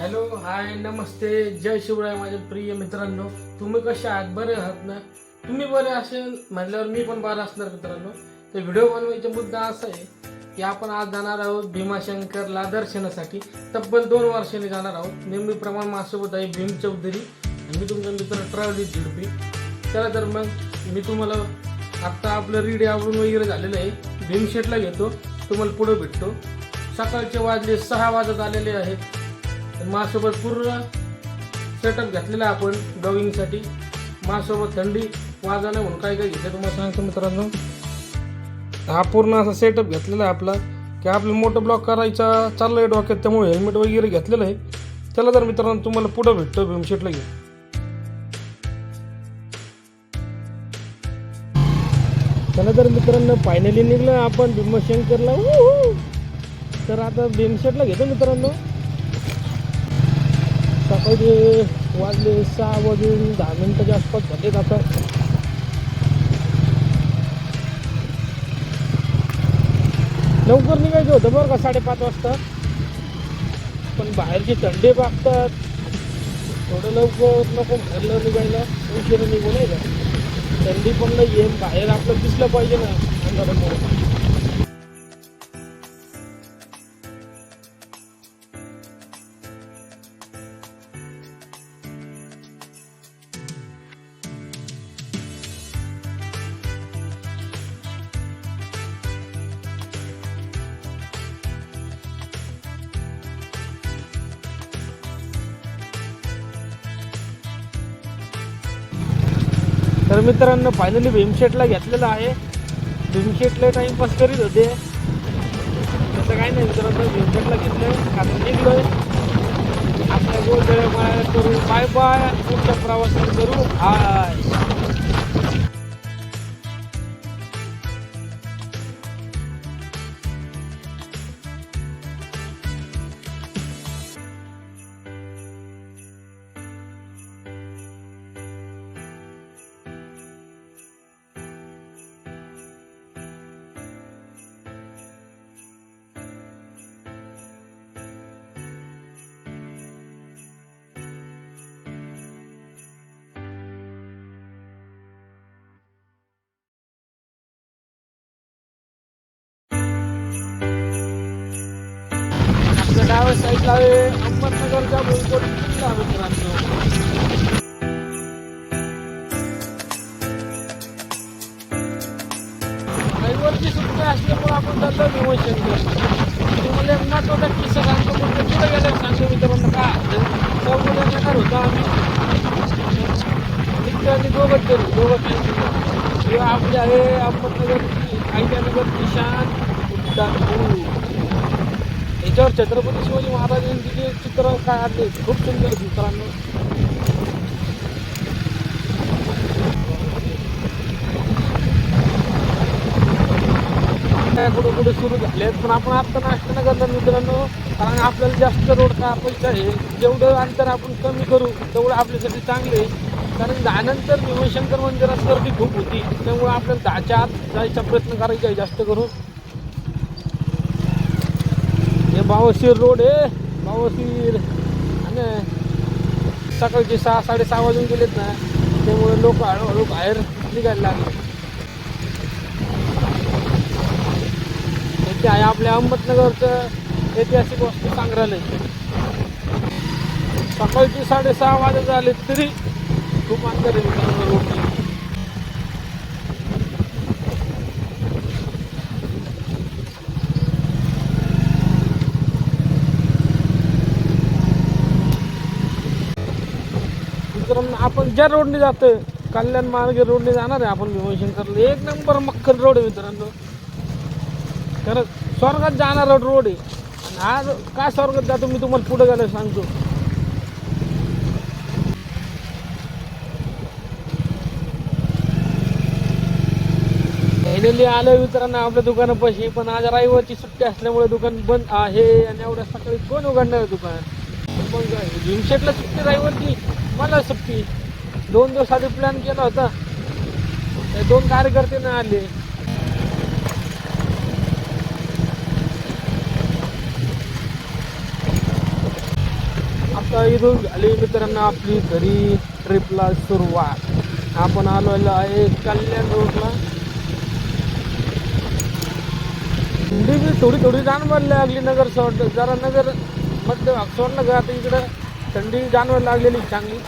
Hello hi नमस्ते. जय शिवराय माझे प्रिय मित्रांनो. तुम्ही कसे आहात? बरे आहात ना? तुम्ही बरे असेल म्हटल्यावर मी पण बरा असणार मित्रांनो. तर व्हिडिओ बनवायचा मुद्दा असा आहे की आपण आज जाणार आहोत भीमाशंकरला दर्शनासाठी. तब्बल दोन वर्षांनी जाणार आहोत. नेहमीप्रमाणे माझ्यासोबत आहे भीम चौधरी. मी तुमचा मित्र ट्रॅव्हल झिडपी. चला तर मग मी तुम्हाला आत्ता आपलं रीड आवरून वगैरे झालेलं आहे. भीमशेटला घेतो. तुम्हाला पुढं भेटतो. सकाळचे वाजले सहा वाजत आलेले आहेत. माझ्यासोबत पूर्ण सेटअप घेतलेला आहे आपण डॉगिंगसाठी माझ्यासोबत थंडी वाजा नाही म्हणून काय काय घेतलं तुम्हाला सांगतो मित्रांनो. हा पूर्ण असा सेटअप घेतलेला आहे आपला. की आपलं मोठं ब्लॉक करायचा चाललं आहे डोक्यात त्यामुळे हेल्मेट वगैरे घेतलेलं आहे. चला तर मित्रांनो तुम्हाला पुढं भेटतो भीमशेटला घेऊन. चला तर मित्रांनो फायनली निघलं आपण भीमशंकरला तर आता भीमशेटला घेतो मित्रांनो. सकाळी वाजले सहा वाजून दहा मिनिटाच्या आसपास झाले आता लवकर निघायचं होतं बरं का साडेपाच वाजता. पण बाहेरची थंडी बागतात. थोडं लवकर नको बाहेरला निघायला. उशिरा निघू नाही का थंडी पण नाही आहे बाहेर आपलं दिसलं पाहिजे ना. अंधारामुळे. तर मित्रांनो फायनली भीमशेटला घेतलेलं आहे. भीमशेटला टाइमपास करीत होते. तसं काही नाही मित्रांनो भीमशेटला घेतलं कारण निघलोय. आपल्या गोल करू बाय बाय पुढच्या प्रवासात करू. हाय आपल्या डाव्या साईडला आहे. अहमदनगरच्या भुईकोट किल्ला मित्रांनो. रविवारची सुट्टी असल्यामुळे आपण चाललो भीमशंकर तुम्हाला एक महत्त्वाचा किस्सा सांगतो पण पुढे गेल्यावर सांगतो मित्रांनो. का चौघजण येणार होतो आम्ही. मित्र आणि दोघंच दोघं किंवा आपली आहे अहमदनगरची आयत्यानगरची शान उड्डाणपूर त्याच्यावर छत्रपती शिवाजी महाराजांची जे चित्र काय आले खूप सुंदर चित्रांना काय कुठे कुठे सुरू झालेत पण आपण आता नाश्ता न करता मित्रांनो कारण आपल्याला जास्त रोड का पैसा आहे. जेवढं अंतर आपण कमी करू तेवढं आपल्यासाठी चांगले आहे. कारण दहानंतर भीमशंकर मंदिरात गर्दी खूप होती त्यामुळे आपल्याला दहाच्या आत जायचा प्रयत्न करायचा आहे जास्त करून. हे रोड आहे. बावशीर आणि सकाळचे सहा साडेसहा वाजून गेलेत ना त्यामुळे लोक हळूहळू बाहेर निघायला लागले. ते आहे आपल्या अहमदनगरचं ऐतिहासिक वस्तू संग्रहालय. सकाळची साडेसहा वाजत झाले तरी खूप अंतर आहे. आपण ज्या रोडने जातो कल्याण मार्गे रोडने जाणार आहे आपण भीमशंकरला एक नंबर मक्खन रोड आहे मित्रांनो. खरंच स्वर्गात जाणारा रोड आहे. आणि हा काय स्वर्गात जातो मी तुम्हाला पुढे गेलं सांगतो. फायनली आलं मित्रांनो आपल्या दुकानापाशी पण आज रविवारची सुट्टी असल्यामुळे दुकान बंद आहे आणि एवढ्या सकाळी कोण उघडणार आहे दुकान पण भीमशेटला सुट्टी रविवारची. मला सुट्टी. दोन दिवस आधी प्लॅन केला होता. ते दोन कार्यकर्ते नाही आले. आता इथून झाली मित्रांना आपली घरी ट्रिपला सुरुवात. आपण आलेलो आहे कल्याण रोडला थंडी बी थोडी थोडी जाणवायला लागली नगर सोड जरा नगर मध्य भाग सोडलं का आता इकडं? थंडी जाणवायला लागलेली चांगली.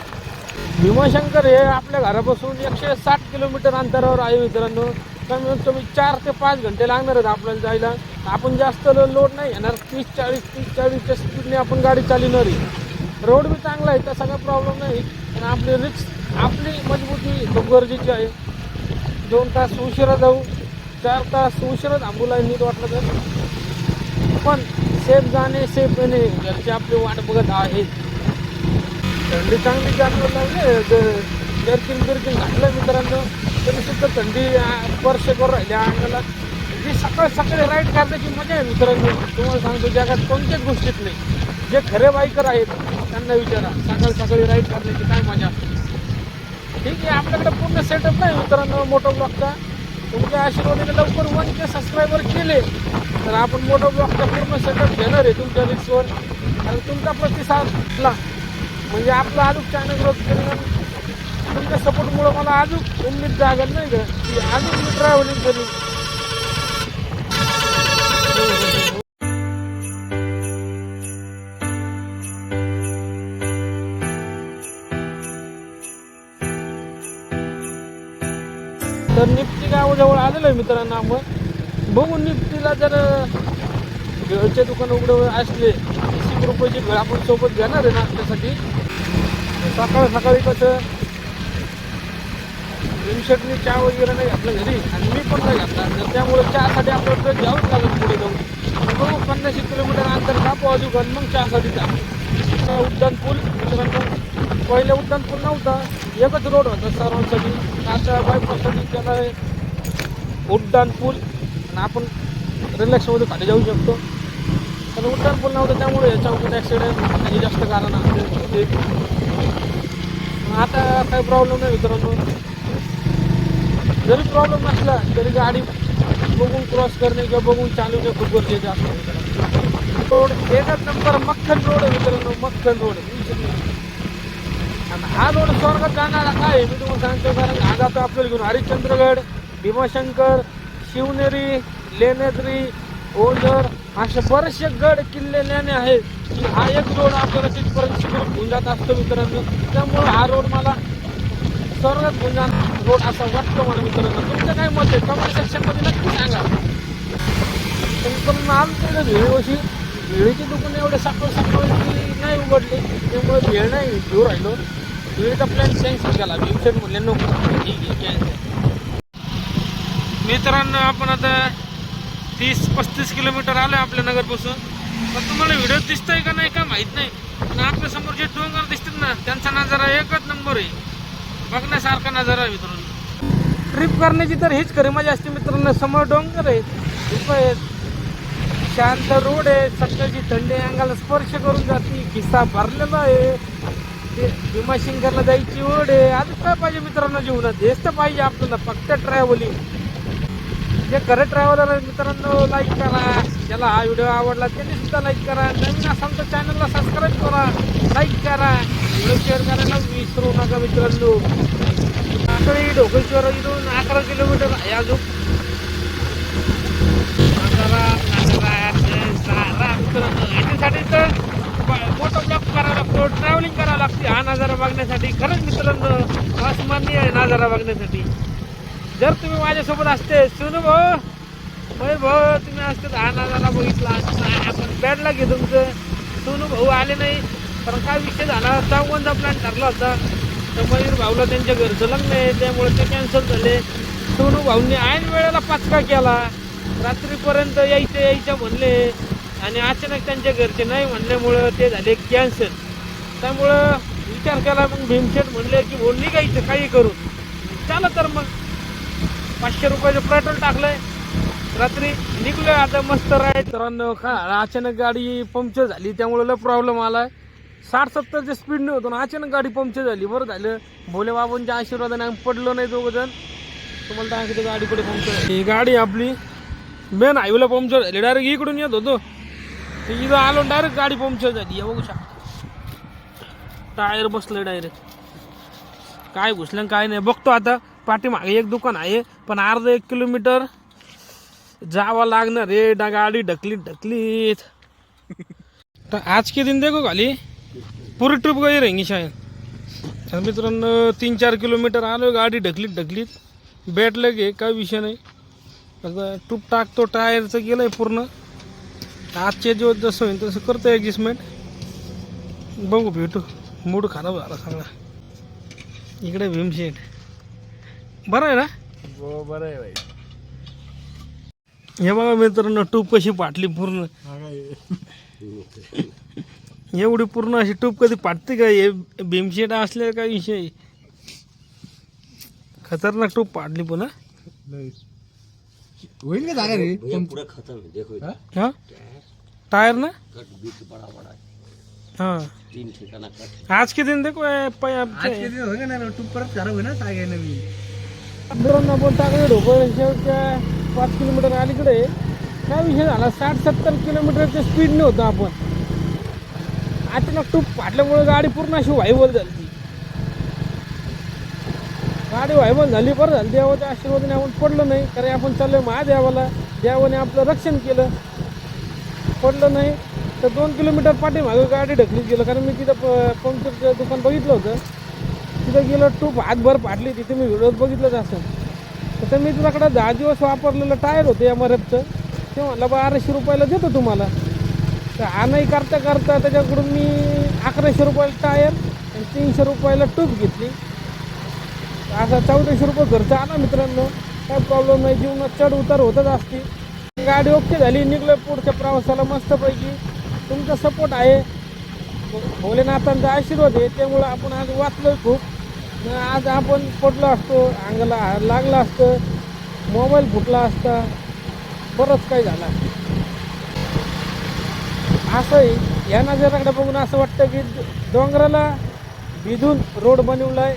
भीमाशंकर हे आपल्या घरापासून एकशे साठ किलोमीटर अंतरावर आहे मित्रांनो. कमीत कमी चार ते पाच घंटे लागणार आहेत आपल्याला जायला. आपण जास्त लोड नाही येणार तीस चाळीस तीस चाळीसच्या स्पीडने आपण गाडी चालवणार आहे. रोड बी चांगला आहे तर काही प्रॉब्लेम नाही. पण आपली रिक्स आपली मजबूती खूप गरजेची आहे. दोन तास उशिरा जाऊ चार तास उशिरा थांबू लागेल नीट वाटलं तर. पण सेफ जाणे सेफ येणे घरचे आपली वाट बघत आहेत थंडी चांगली जाणवायला लागली. जर्किन बिर्किन घातलं मित्रांनो तरी सुद्धा थंडी स्पर्श करून राहिली अंगाला. जी सकाळ सकाळी राईड करण्याची मजा आहे मित्रांनो. तुम्हाला सांगतो जगात कोणत्याच गोष्टीत नाही. जे खरे बाईकर आहेत त्यांना विचारा सकाळ सकाळी राईड करण्याची काय मजा ठीक आहे आपल्याकडे पूर्ण सेटअप नाही मित्रांनो मोठं ब्लॉकचा तुमच्या आशीर्वादाने लवकर वन के सबस्क्रायबर केले तर आपण मोठा ब्लॉकचा पूर्ण सेटअप घेणार आहे तुमच्या रिक्सवर आणि तुमचा प्रतिसादला म्हणजे आपला अजून चॅनल ग्रोथ करेन तुमच्या सपोर्टमुळं मला अजून उमेद जागत नाही का? की अजून मी ट्रॅव्हलिंग करीन. तर निफ्टी गावाजवळ आलेलो आहे मित्रांनो आपण. बघू निफ्टीला जर घरचे दुकान उघडं असले वीस रुपयाची घर आपण सोबत घेणार आहे नाश्त्यासाठी सकाळ सकाळी कसं? रिमशेटनी चहा वगैरे नाही घातलं घरी आणि मी पण नाही घातला. तर त्यामुळे चहासाठी आपल्याला तर घ्यावंच लागेल पुढे जाऊन. बघू पन्नास किलोमीटर अंतर कापू अजून आणि मग चहासाठी जा. उड्डाण पूल मित्रांनो पहिले उड्डाण पूल नव्हता एकच रोड होता सर्वांसाठी. आता बायपाससाठी त्याला उड्डाण पूल आणि आपण रिलॅक्समध्ये खाली जाऊ शकतो. पण उड्डाण पूल नव्हतं त्यामुळे याच्या ॲक्सिडेंट हे जास्त कारण असते आता काही प्रॉब्लेम नाही मित्रांनो. जरी प्रॉब्लेम नसला तरी गाडी बघून क्रॉस करणे किंवा बघून चालवणे खूप गरजेचे असतं रोड एकच नंबर मक्खन रोड आहे मित्रांनो मक्खन रोड आणि हा रोड स्वर्गात जाणारा काय मी तुम्हाला सांगतो कारण हा जातो आपल्याला घेऊन हरिश्चंद्रगड भीमाशंकर शिवनेरी लेण्याद्री ओझर असे बरेचसे गड किल्ले लेणे आहेत की हा एक रोड आपल्याला तिथपर्यंत होऊन जात असतो मित्रांनो. त्यामुळे हा रोड मला सर्वच घेऊन रोड असा वाटतो मला मित्रांनो. तुमचं काय मत आहे? कमेंट सेक्शनमध्ये नक्की सांगा. पण आमच्या भेळवशी भेळीची दुकान एवढे साखर साखर नाही उघडले. त्यामुळे भेळ नाही घेऊ राहिलो. भेळीचा प्लॅन कॅन्सल केला. वेबसाईट म्हणले नको. ठीक आहे कॅन्सल मित्रांनो आपण आता तीस पस्तीस किलोमीटर आलं आपल्या नगरपासून पण तुम्हाला व्हिडिओ दिसतोय का नाही का माहीत नाही. पण आपल्यासमोर जे डोंगर दिसतात ना त्यांचा नजारा एकच नंबर आहे. बघण्यासारखा नजारा आहे मित्रांनो. ट्रिप करण्याची तर हीच खरी मजा असते मित्रांनो. समोर डोंगर आहेत धूप आहेत शांत रोड आहे सकाळची थंडी अंगाला स्पर्श करून जाते खिस्सा भरलेला आहे. ते भीमाशंकरला जायची ओढ आहे. आज काय पाहिजे मित्रांनो जीवनात? हेच तर पाहिजे आपल्याला फक्त ट्रॅव्हलिंग जे करत ट्रॅव्हलर मित्रांनो लाईक करा. ज्याला हा व्हिडिओ आवडला त्यांनी सुद्धा लाईक करा. नवीन असाल तर चॅनलला सबस्क्राईब करा. लाईक करा. व्हिडिओ शेअर करायला विसरू नका मित्रांनो. आकळी ढोकेश्वर इथून अकरा किलोमीटर आहे अजून. नागरा, याच्यासाठी तर फोटो मोठा ब्लॉक करावा लागतो ट्रॅव्हलिंग करावं लागते. हा नजारा बघण्यासाठी. खरंच मित्रांनो अस्मान्य आहे नजारा बघण्यासाठी. जर तुम्ही माझ्यासोबत असते सुनू भाऊ मयूर भाऊ तुम्ही असते तर हा बघितला आपण बॅडला घे तुमचं. सोनू भाऊ आले नाही. कारण काय विषय झाला चौघांचा प्लॅन ठरला होता? तर मयूर भाऊला त्यांच्या घरचं लग्न आहे त्यामुळे ते कॅन्सल झाले. सोनू भाऊंनी ऐन वेळेला पाचका केला. रात्रीपर्यंत यायचं यायचं म्हणले. आणि अचानक त्यांच्या घरचे नाही म्हणल्यामुळं ते झाले कॅन्सल त्यामुळं विचार केला मग भीमशेठ म्हणले की भाऊ निघायचं काही करून चला तर मग. पाचशे रुपयाचं पेट्रोल टाकलंय. रात्री निघलोय आता मस्त राय मित्रांनो का अचानक गाडी पंक्चर झाली त्यामुळे लय प्रॉब्लेम आलाय. साठ सत्तरच्या स्पीडने होतो ना अचानक गाडी पंक्चर झाली बरं झालं. भोले बाबांच्या आशीर्वादाने आम्ही पडलो नाही दोघं जण तुम्हाला सांगितलं गाडी कुठे पंक्चर झाली. ही गाडी आपली मेन हायवेला पंक्चर झाली. डायरेक्ट इकडून येत होतो. ते इथं आलो डायरेक्ट गाडी पंक्चर झाली. हे बघू शकता. टायर बसलं डायरेक्ट काय घुसलं काय नाही. बघतो आता पाठीमागे एक दुकान आहे. पण अर्धा एक किलोमीटर जावं लागणार. रे डा गाडी ढकलीत ढकलीत तर आज के दिन देखो खाली? पूरी ट्रिप गई रहेंगी शायद तर मित्रांनो तीन चार किलोमीटर आलो गाडी ढकलीत ढकलीत भेटलं की काय विषय नाही. आता टूप टाकतो टायरचं गेलंय पूर्ण. आजचे दिवस जसं होईल तसं करतो ॲडजस्टमेंट बघू भेटू. मूड खराब झाला सगळा. इकडे भीमशेट बरं आहे ना? बरं आहे भाई हे बघा मित्रांनो ट्यूब कशी पाटली पूर्ण. एवढी पूर्ण अशी ट्यूब कधी पाटते का? हे भीमशेट असले काय विषय? खतरनाक ट्यूब पाडली पुन्हा होईल का जागा रे? पूरा खत्म है देखो हाँ? हा? टायर ना? कट बीच बड़ा बड़ा है. हाँ. तीन ठिकाना कट. आज के दिन देखो ये पाय आज के दिन होगा ना तू परत खराब होईल ना काय नवीन. ड्रोनला आपण टाकले ढोकळ शेवटच्या पाच किलोमीटर अलीकडे काय विषय झाला? साठ सत्तर किलोमीटरच्या स्पीडने होतो आपण. अचानक टूप फाटल्यामुळे गाडी पूर्ण अशी व्हायबल झाली. गाडी व्हायबल झाली बरं झाली. देवाच्या आशीर्वादाने आपण पडलो नाही कारण आपण चाललोय महादेवाला. देवाने आपलं रक्षण केलं. पडलं नाही तर दोन किलोमीटर पाठीमागे गाडी ढकलीत गेलं. कारण मी तिथं पंक्चरचं दुकान बघितलं होतं. तिथं गेलो टूप हातभर फाटली तिथे मी व्हिडिओत बघितलंच असेल तर मी तुझ्याकडं दहा दिवस वापरलेलं टायर होतं एम आर एफचं ते म्हणलं बाराशे रुपयाला देतो तुम्हाला. तर हा नाही करता करता त्याच्याकडून मी अकराशे रुपयाला टायर आणि तीनशे रुपयाला टूप घेतली. असा चौदाशे रुपये खर्च आला मित्रांनो. काय प्रॉब्लेम नाही जीवनात चढ उतार होतच असते. गाडी ओके झाली निघलं पुढच्या प्रवासाला मस्तपैकी. तुमचा सपोर्ट आहे. भोलेनाथांचा आशीर्वाद आहे त्यामुळं आपण आज वाचलोय खूप. मग आज आपण पडलो असतो अंगाला लागला असतं मोबाईल फुटला असता बरंच काही झालं असंही या नजराकडे बघून असं वाटतं की डोंगराला भिजून रोड बनवलाय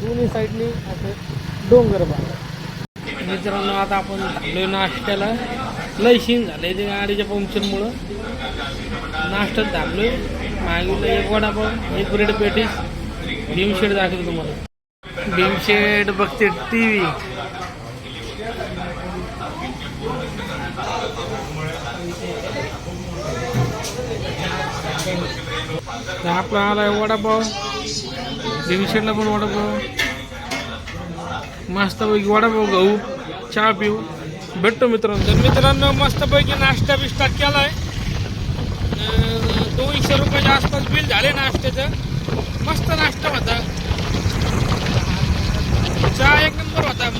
दोन्ही साईडनी असं डोंगर बांधला मित्रांनो आता आपण थांबलोय नाश्त्याला. लय शीन झालंय ते गाडीच्या पंक्चरमुळं. नाश्त्यात थांबलोय. मागवलं एक वडापाव एक ब्रेड पेटीस भीमशेड दाखवतो तुम्हाला. भीमशेड बघते टी व्ही आपला आलाय वडापाव. भीमशेडला पण वडापाव. मस्तपैकी वडापाव गहू चहा पिऊ. भेटतो मित्रांनो. तर मित्रांनो मस्तपैकी नाश्ता बिस्टा केलाय. आहे दोनशे रुपयाच्या आसपास बिल झाले नाश्त्याचं. मस्त नाश्ता होता. चहा एक नंबर होता.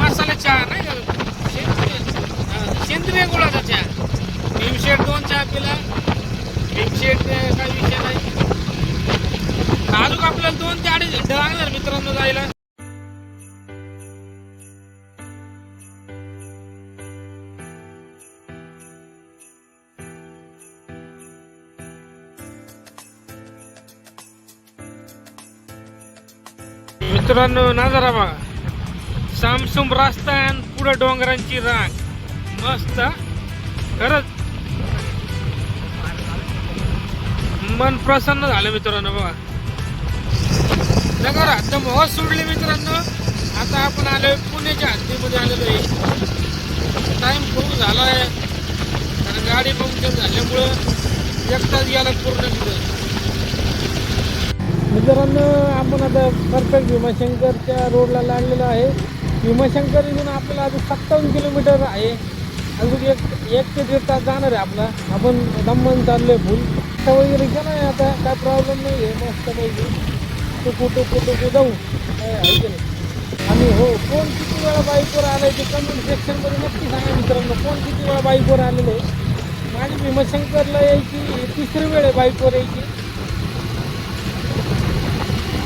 मसाला चहा नाही का? सेंद्रिय गुळाचा चहा. भीमशेट दोन चहा पिला. भीमशेट अं, काही विषय नाही. अजून आपल्याला दोन ते अडीच घंटे लागणार मित्रांनो जायला. मित्रांनो नजारा बघा. सामसुम रस्ता आणि पुढे डोंगरांची रांग. मस्त खरंच. मन प्रसन्न झालं मित्रांनो बघा. नगर आता मोह सोडले मित्रांनो. आता आपण आलोय पुण्याच्या हद्दीमध्ये आलेलो आहे. टाइम खूप झाला आहे. कारण गाडी पंक्चर झाल्यामुळं एकटाच याला पूर्ण तिथं मित्रांनो आपण आता परफेक्ट भीमाशंकरच्या रोडला लागलेलो आहे. भीमाशंकर इथून आपल्याला अजून सत्तावन्न किलोमीटर आहे. अजून एक एक ते दीड तास जाणार आहे आपला. आपण दमन आहे फुल आता वगैरे गेला आहे आता. काय प्रॉब्लेम नाही आहे मस्त पाहिजे कुठं कुठं कुठं जाऊ. काय नाही. आणि हो कोण किती वेळा बाईकवर आलं आहे ते कमेंट सेक्शनमध्ये नक्की सांगा मित्रांनो. कोण किती वेळा बाईकवर आलेलं आहे. माझी भीमाशंकरला यायची तिसरी वेळ आहे बाईकवर यायची.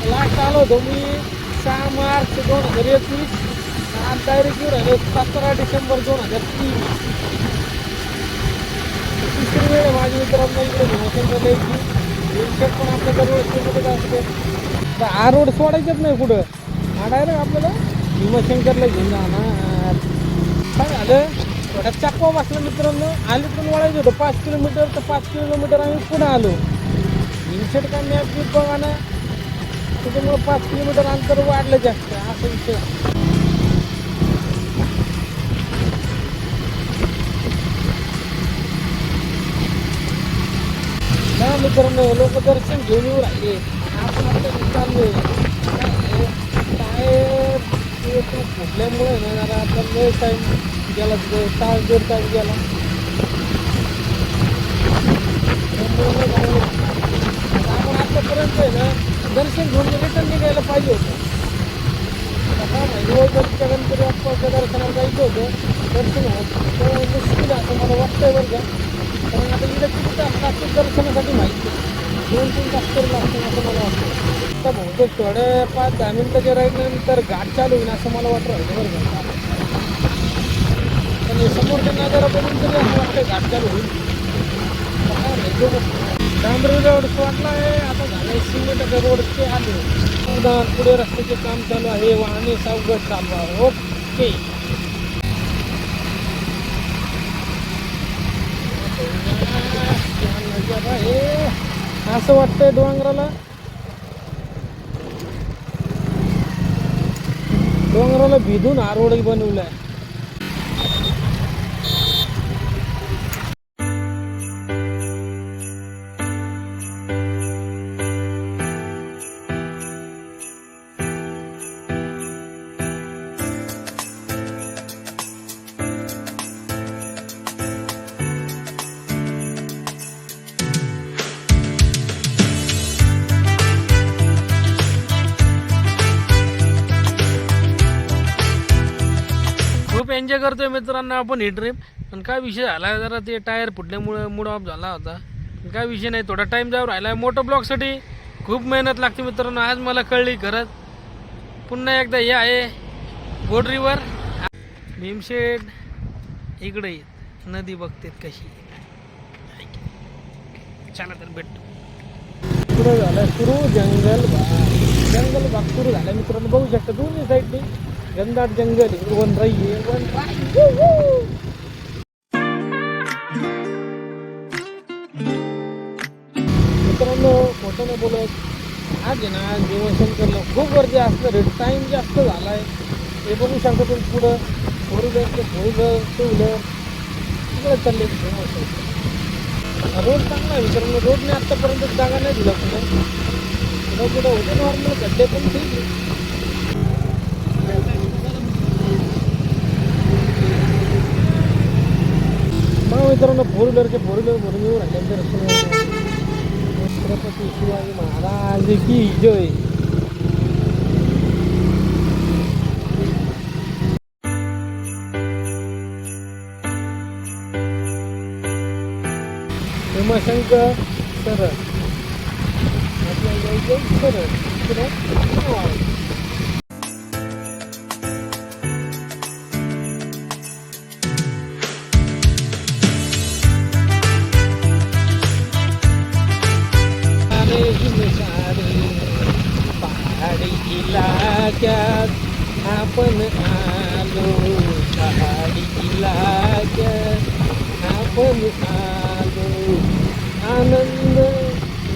लास्ट आलो होतो मी सहा मार्च दोन हजार एकवीस आणि डायरेक्ट येऊन सतरा डिसेंबर दोन हजार तीन तिसरी वेळ माझ्या मित्रांना इकडे भीमाशंकरला यायची विषय पण आपल्या दरवेळेस असते. तर हा रोड सोडायचंच नाही कुठं. हा डायरेक्ट आपल्याला भीमाशंकरला घेऊन जाणार. काय झालं? थोडा चकवा बसला मित्रांनो. पण वळायचं होतं. पाच किलोमीटर तर पाच किलोमीटर आम्ही पुढं आलो. रिसेट काय मॅप बघा ना त्याच्यामुळे पाच किलोमीटर अंतर वाढलं जास्त असं विषय. ना मित्रांनो लोक दर्शन घेऊन येऊ राहिले. आपण आपल्या घरी टायर फुटल्यामुळे ना जरा आपला लय टाईम गेला तिथे. तास दीड तास गेला. त्यामुळे आता आपण आतापर्यंत आहे ना दर्शन घेऊन रिटर्न निघायला पाहिजे होतं. आता गणपती बाप्पाच्या दर्शनाला जायचं होतं. दर्शन होत मुश्किल असं मला वाटतंय बरं का. कारण आता इकडे किती तास दर्शनासाठी माहिती दोन तीन तास तरी असं मला वाटतं तर बहुतेक थोड्या पाच दहा मिनिटाच्या राहिल्यानंतर घाट चालू होईल असं मला वाटतं राहिलं बरं का. पण समोरच्या नजारा बघून तरी असं वाटतं घाट चालू होईल. डांबरी रोड वाटला आहे. आता झाले सिमेंटच्या रोडचे आले. पुढे रस्त्याचे काम चालू आहे. वाहने सावगत चालू आहे ओके. असं वाटतंय डोंगराला. डोंगराला भिजून हा रोड बनवलाय. एन्जॉय करतोय मित्रांनो आपण ही ट्रिप पण काय विषय झाला जरा ते टायर फुटल्यामुळे मूड ऑफ झाला होता. पण काय विषय नाही थोडा टाईम जाऊ राहिला. मोटो ब्लॉकसाठी खूप मेहनत लागते मित्रांनो. आज मला कळली खरंच. पुन्हा एकदा हे आहे गोड रिवर भीमशेड इकडे नदी बघतेत कशी. चला तर भेटतो सुरू झालं सुरू जंगल भाग जंगल भाग सुरू झाला मित्रांनो. बघू शकता दोन्ही साईडने घनदाट जंगल आहे वन राई. आहे वन मित्रांनो खोटं नाही बोलत आज आहे ना भीमाशंकरला खूप गर्दी असणार आहे. टाईम जास्त झाला आहे हे बघू शकता तुम्ही पुढं. फोर व्हीलर ते फोर व्हीलर टू व्हीलर तिकडे चालले रोड चांगला आहे मित्रांनो. रोडने आत्तापर्यंत जागा नाही दिला पुढे कुठं पुढं होते. नॉर्मल गड्डे पण ठीक आहे मग मित्रांनो फोर व्हीलरचे फोर व्हीलर भरून येऊन राहिले दर्शन छत्रपती शिवाजी महाराज की जय. भीमाशंकर सरळ. आपल्या जायचं सरळ. पुढं आपण आलो पहाडी आपण आलो आनंद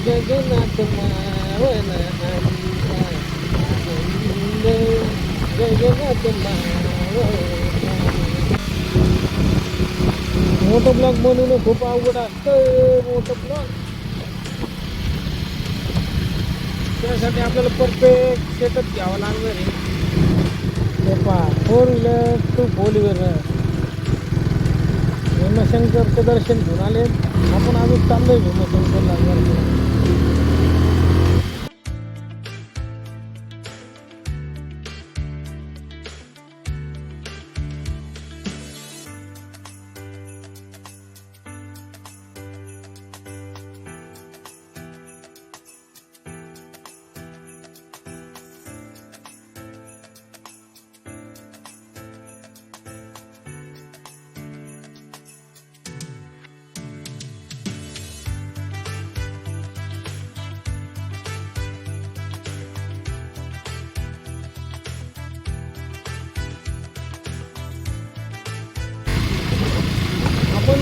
जगन्नाथ मावन आनंद. जगन्नाथ मावन मोठं ब्लॉग बनवणं खूप अवघड असतं मोठं ब्लॉग त्यासाठी आपल्याला परफेक्ट सेटअप घ्यावं लागणार आहे. ते पहा four wheeler two four wheeler. भीमशंकरचं दर्शन घेऊन आले. आपण आम्ही चाललोय भीमशंकरला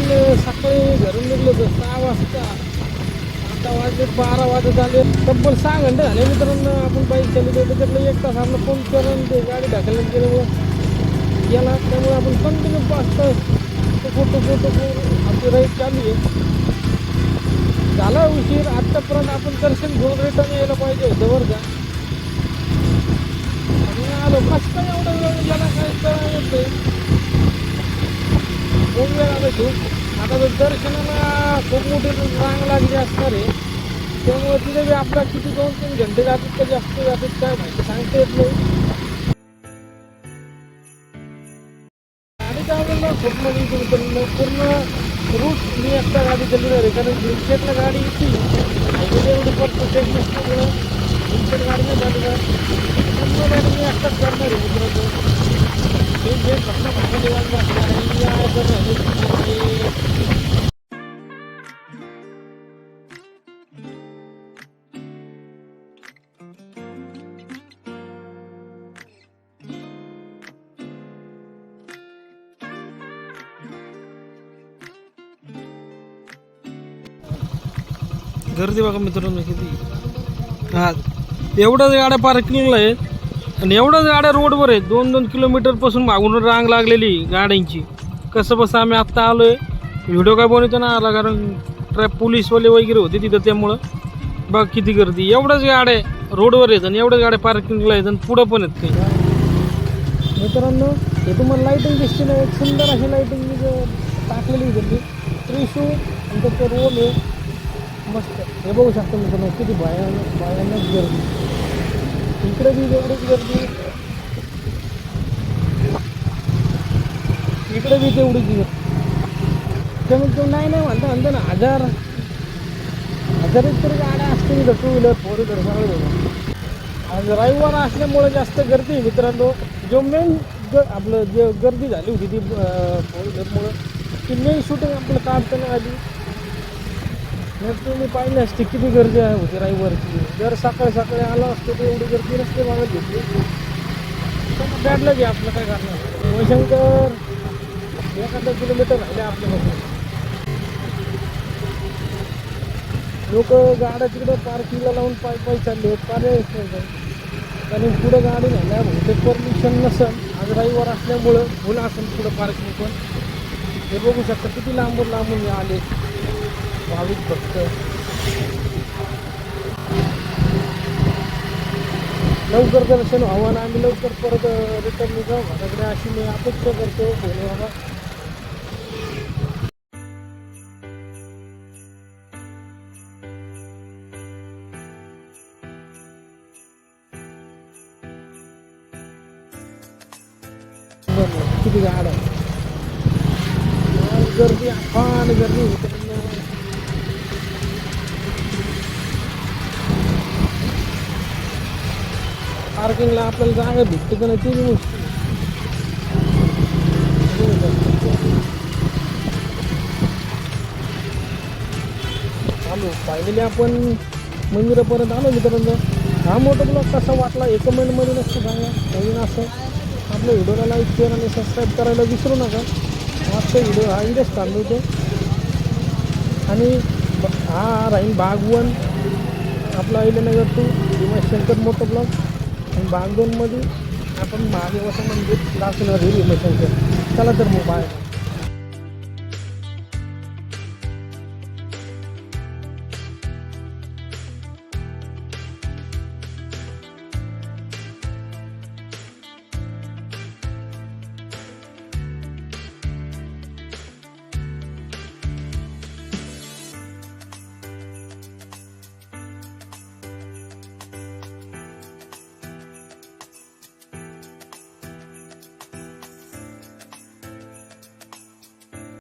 सकाळी घरून निघलो होतो सहा वाजता आता वाजले बारा वाजत आले. तब्बल सहा घंटे झाले मित्रांनो आपण बाईक चालू त्याच्यातलं एक तास आपलं फोन करून ते गाडी ढकलत गेल्यामुळं गेला त्यामुळे आपण कंटिन्यू पाच तास फोटो फोटो आपली राईड चालू आहे. झाला उशीर. आत्तापर्यंत आपण दर्शन घेऊन रिटर्न यायला पाहिजे होतं बरं का. आणि आलो. मस्त एवढं वेळ गेला काय कळलं येत नाही खूप आता जर दर्शनाला खूप मोठी रांग लागली असणार आहे. त्यामुळे तिथे बी आपला किती दोन तीन घंटे जातात का जास्त जातात काय माहिती. सांगता येत नाही. आणि त्यावेळेला खूप म्हणजे मध्ये पण पूर्ण रूट मी एकटा गाडी चालवणार आहे. कारण विंचेटला गाडी येते हायवेला एवढी परफेक्ट नसल्यामुळं विंचेट गाडी नाही झाली त्यामुळे गाडी मी एकटाच करणार आहे मित्रांनो. हे जे घटना घडलेली वाट बघणार आहे, या जर झाली की गर्दी बघा मित्रांनो किती हा एवढ्याच गाड्या पार्किंगला आहेत आणि एवढ्याच गाड्या रोडवर आहेत दोन दोन किलोमीटरपासून मागून रांग लागलेली गाड्यांची. कसं बसं आम्ही आत्ता आलो आहे व्हिडिओ काय बनवतो ना आला कारण ट्रॅप पोलीसवाले वगैरे होते तिथं त्यामुळं. बघ किती गर्दी. एवढ्याच गाड्या रोडवर आहेत आणि एवढ्याच गाड्या पार्किंगला आहेत आणि पुढं पण आहेत काही. मित्रांनो हे तुम्हाला लाईटिंग दिसते ना एक सुंदर अशी लाईटिंग मी टाकलेली होती त्रिशू आणि त्याचं रोल आहे मस्त. हे बघू शकता मित्रांनो किती भयानक भयानक गर्दी. इकडे बी तेवढीच गर्दी. इकडे बी तेवढीच गर्दी. कमीत कमी नाही नाही म्हणता म्हणतो ना हजार. हजारच तरी गाड्या असतील इथं टू व्हीलर फोर व्हीलर सगळं. आज रविवार असल्यामुळे जास्त गर्दी मित्रांनो. जो मेन ग आपलं जे गर्दी झाली होती ती फोर व्हीलरमुळं ती मेन शूटिंग आपलं काम आधी मग तुम्ही पाहिलं असते किती गर्दी आहे होती रविवारची? जर सकाळी सकाळी आला असतो तर एवढी गर्दी नसते मागत घेतली. काढलं की आपलं काय करणार? वैशंकर एखादा किलोमीटर राहिले आपल्यापासून. लोक गाड्या तिकडे पार्किंगला लावून पाय पाय चालले आहेत पर्यायच नाही कारण पुढं गाडी झाल्या बहुतेक परमिशन नसेल आज रविवार असल्यामुळं मुलं असेल पुढं पार्किंग पण हे बघू शकता किती लांबून लांबून आले. भाविक भक्त. लवकर दर्शन व्हावं ना आम्ही लवकर परत रिटर्न निघावं माझ्याकडे अशी मी अपेक्षा करतो. भोले बाबा किती गाड आज गर्दी अफान गर्दी पार्किंगला आपल्याला जागा भेटते का नाही ते बी मुश्किल आलो फायनली आपण मंदिरापर्यंत आलो मित्रांनो. हा मोठा ब्लॉग कसा वाटला एक कमेंटमध्ये नसतं सांगा. नवीन असं आपल्या व्हिडिओला लाईक शेअर आणि सबस्क्राईब करायला विसरू नका. आजचा व्हिडिओ हा इथेच चालवतो आणि हा राहील बागवन आपला अहिल्यानगर टू भीमाशंकर मोठं ब्लॉग आणि दोनमध्ये आपण महादेवाचं मंदिर दाखवणार आहे भीमाशंकर चला तर मग बाय